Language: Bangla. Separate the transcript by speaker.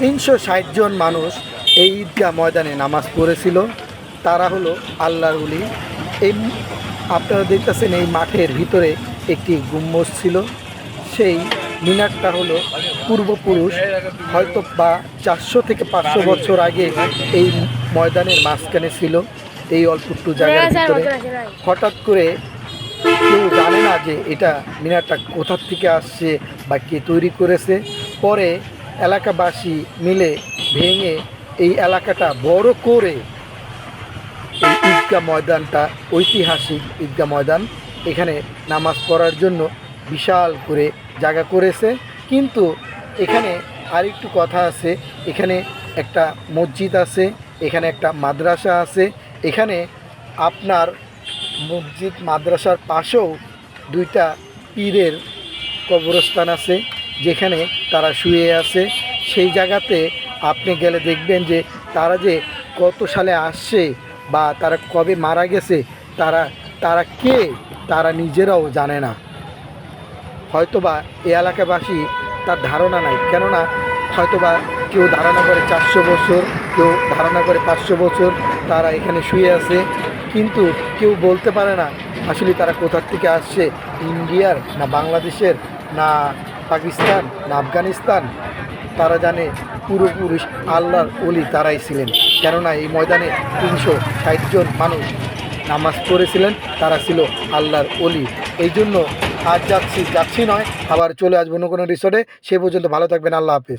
Speaker 1: তিনশো ষাট জন মানুষ এই ঈদগাহ ময়দানে নামাজ পড়েছিল। তারা হলো আল্লাহর উলি এই আপনারা দেখতেছেন এই মাঠের ভিতরে একটি গুম্বজ ছিল। সেই মিনারটা হলো পূর্বপুরুষ হয়তো বা চারশো থেকে পাঁচশো বছর আগে এই ময়দানের মাঝখানে ছিল। এই অল্প একটু জায়গার ভিতরে। হঠাৎ করে কেউ জানে না যে এটা মিনারটা কোথার থেকে আসছে বা কে তৈরি করেছে। পরে এলাকাবাসী মিলে ভেঙে এই এলাকাটা বড় করে এই ঈদগাহ ময়দানটা ঐতিহাসিক ঈদগাহ ময়দান। এখানে নামাজ পড়ার জন্য বিশাল করে জায়গা করেছে। কিন্তু এখানে আরেকটু কথা আছে, এখানে একটা মসজিদ আছে, এখানে একটা মাদ্রাসা আছে। এখানে আপনার মসজিদ মাদ্রাসার পাশেও দুইটা পীরের কবরস্থান আছে। যেখানে তারা শুয়ে আছে, সেই জায়গাতে আপনি গেলে দেখবেন যে তারা যে কত সালে আসছে বা তারা কবে মারা গেছে, তারা তারা কে, তারা নিজেরাও জানে না। হয়তোবা এ এলাকাবাসী তার ধারণা নাই, কেননা হয়তোবা কেউ ধারণা করে চারশো বছর, কেউ ধারণা করে পাঁচশো বছর তারা এখানে শুয়ে আছে, কিন্তু কেউ বলতে পারে না আসলে তারা কোথার থেকে আসছে, ইন্ডিয়ার না বাংলাদেশের না পাকিস্তান না আফগানিস্তান, তারা জানে পুরোপুরুষ আল্লাহর অলি তারাই ছিলেন। কেননা এই ময়দানে তিনশো ষাট জন মানুষ নামাজ পড়েছিলেন, তারা ছিল আল্লাহর অলি এই জন্য আজ যাচ্ছি যাচ্ছি নয়, আবার চলে আসব অন্য কোনো রিসোর্টে সে পর্যন্ত ভালো থাকবেন, আল্লাহ হাফিজ।